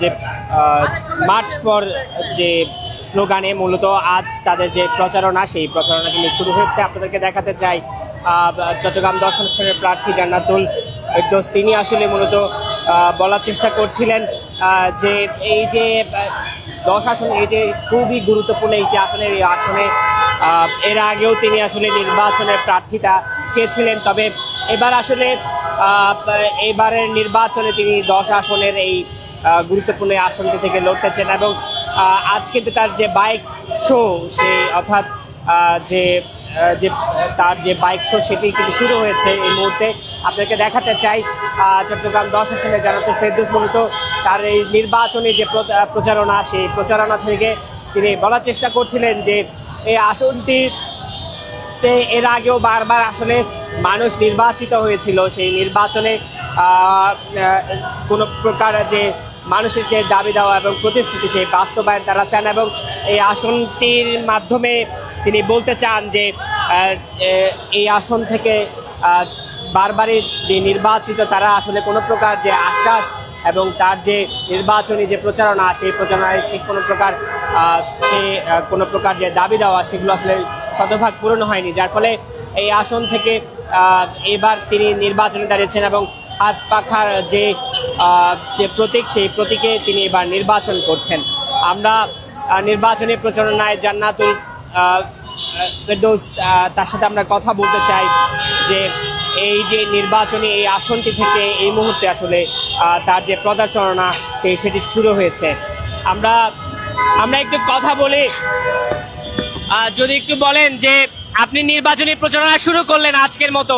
যে March for যে স্লোগানে মূলত আজ তাদের যে প্রচারণা, সেই প্রচারণা কিন্তু শুরু হয়েছে। আপনাদেরকে দেখাতে চাই চট্টগ্রাম দর্শন আসনের প্রার্থী জান্নাতুল ফেরদৌস। তিনি আসলে মূলত বলার চেষ্টা করছিলেন যে এই যে দশ আসন, এই যে খুবই গুরুত্বপূর্ণ এইটি আসনের এই আসনে এর আগেও তিনি আসলে নির্বাচনের প্রার্থিতা চেয়েছিলেন। তবে এবার আসলে এবারের নির্বাচনে তিনি দশ আসনের এই গুরুত্বপূর্ণ আসনটি থেকে লড়তেছেন এবং আজ কিন্তু তার যে বাইক শো সেই অর্থাৎ যে যে, তার যে বাইক শো সেটি কিন্তু শুরু হয়েছে এই মুহূর্তে। আপনাকে দেখাতে চাই চট্টগ্রাম দশ আসনে জানাতো ফেরদুস মূলত তার এই নির্বাচনী যে প্র- প্রচারণা, সেই প্রচারণা থেকে তিনি বলার চেষ্টা করছিলেন যে এই আসনটিতে এর আগেও বারবার আসলে মানুষ নির্বাচিত হয়েছিল। সেই নির্বাচনে কোনো প্রকার যে মানুষের যে দাবি দেওয়া এবং প্রতিশ্রুতি সেই বাস্তবায়ন তারা চান এবং এই আসনটির মাধ্যমে তিনি বলতে চান যে এই আসন থেকে বারবারই যে নির্বাচিত তারা আসলে কোনো প্রকার যে আশ্বাস এবং তার যে নির্বাচনী যে প্রচারণা, সেই প্রচারণায় সে কোনো প্রকার সে কোনো প্রকার যে দাবি দেওয়া, সেগুলো আসলে শতভাগ পূরণ হয়নি। যার ফলে এই আসন থেকে এবার তিনি নির্বাচনে দাঁড়িয়েছেন এবং হাত পাখার যে যে প্রতীক, সেই প্রতীকে তিনি এবার নির্বাচন করছেন। আমরা নির্বাচনী প্রচারণায় জান্নাতুল ফেরদৌস তার সাথে আমরা কথা বলতে চাই যে এই যে নির্বাচনী এই আসনটি থেকে এই মুহূর্তে আসলে তার যে প্রচারণা, সেই সেটি শুরু হয়েছে। আমরা আমরা একটু কথা বলি যদি একটু বলেন যে আপনি নির্বাচনী প্রচারণা শুরু করলেন আজকের মতো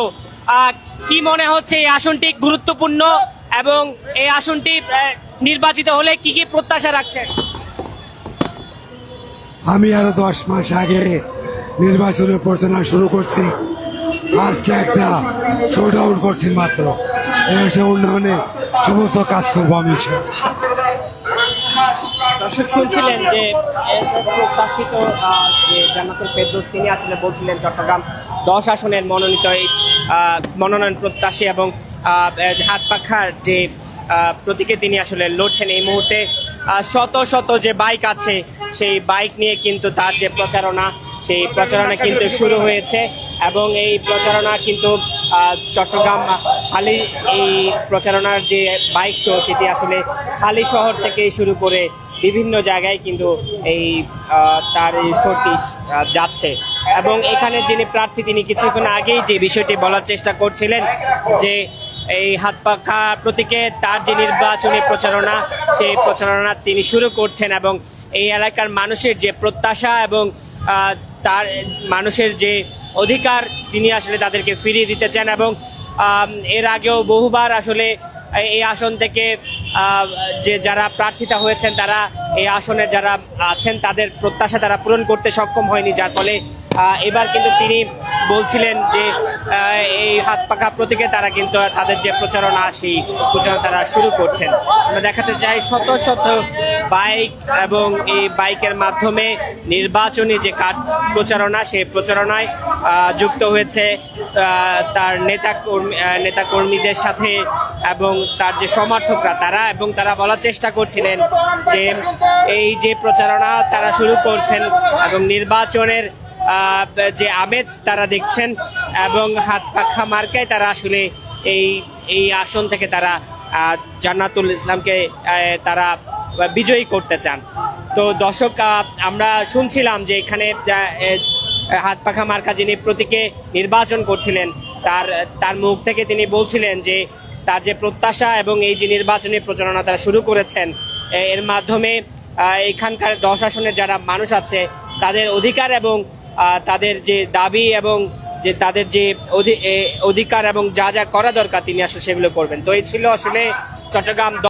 কি মনে হচ্ছে এই আসনটি গুরুত্বপূর্ণ? এবং এই আসনটি নির্বাচিত হলে কি কি প্রত্যাশা রাখছেন? আমি আরও দশ মাস আগে নির্বাচনের প্রচারণা শুরু করছি। আজকে একটা শোডাউন করছি মাত্র। এসে উন্নয়নে সমস্ত কাজ করব আমি। দর্শক শুনছিলেন যে প্রত্যাশিত যে জান্নাতুল ফেরদৌস তিনি আসলে বলছিলেন চট্টগ্রাম দশ আসনের মনোনীত এই মনোনয়ন প্রত্যাশী এবং হাত পাখার যে প্রতীকে তিনি আসলে লড়ছেন এই মুহূর্তে শত শত যে বাইক আছে, সেই বাইক নিয়ে কিন্তু তার যে প্রচারণা, সেই প্রচারণা কিন্তু শুরু হয়েছে এবং এই প্রচারণা কিন্তু চট্টগ্রাম হালি, এই প্রচারণার যে বাইক শো, সেটি আসলে হালি শহর থেকে শুরু করে বিভিন্ন জায়গায় কিন্তু এই তার এই শোটি যাচ্ছে। এবং এখানে যিনি প্রার্থী, তিনি কিছুক্ষণ আগেই যে বিষয়টি বলার চেষ্টা করছিলেন যে এই হাত পাখা প্রতীকে তার যে নির্বাচনী প্রচারণা, সেই প্রচারণা তিনি শুরু করছেন এবং এই এলাকার মানুষের যে প্রত্যাশা এবং তার মানুষের যে অধিকার, তিনি আসলে তাদেরকে ফিরিয়ে দিতে চান এবং এর আগেও বহুবার আসলে এই আসন থেকে যে যারা প্রার্থিতা হয়েছেন, তারা এই আসনে যারা আছেন, তাদের প্রত্যাশা তারা পূরণ করতে সক্ষম হয়নি, যার ফলে এবার কিন্তু তিনি বলছিলেন যে এই হাত পাকা প্রতীকে তারা কিন্তু, তাদের যে প্রচারণা, সেই প্রচারণা তারা শুরু করছেন। আমরা দেখাতে চাই শত শত বাইক এবং এই বাইকের মাধ্যমে নির্বাচনী যে কার্ড প্রচারণা, সেই প্রচারণায় যুক্ত হয়েছে তার নেতা নেতা কর্মীদের সাথে এবং তার যে সমর্থকরা, তারা এবং তারা বলার চেষ্টা করছিলেন যে এই যে প্রচারণা তারা শুরু করছেন এবং নির্বাচনের যে আমেজ তারা দেখছেন এবং হাত পাখা মার্কায় তারা আসলে এই এই আসন থেকে তারা জান্নাতুল ইসলামকে তারা বিজয়ী করতে চান। তো দর্শক আমরা শুনছিলাম যে এখানে হাত পাখা মার্কা যিনি প্রতীকে নির্বাচন করছিলেন, তার তার মুখ থেকে তিনি বলছিলেন যে তার যে প্রত্যাশা এবং এই যে নির্বাচনী প্রচারণা তারা শুরু করেছেন এর মাধ্যমে এখানকার দশ আসনের যারা মানুষ আছে, তাদের অধিকার এবং তাদের যে দাবি এবং যে তাদের যে অধি- অধিকার এবং যা যা করা দরকার তিনি আসলে সেগুলো করবেন। তো এই ছিল আসলে চট্টগ্রাম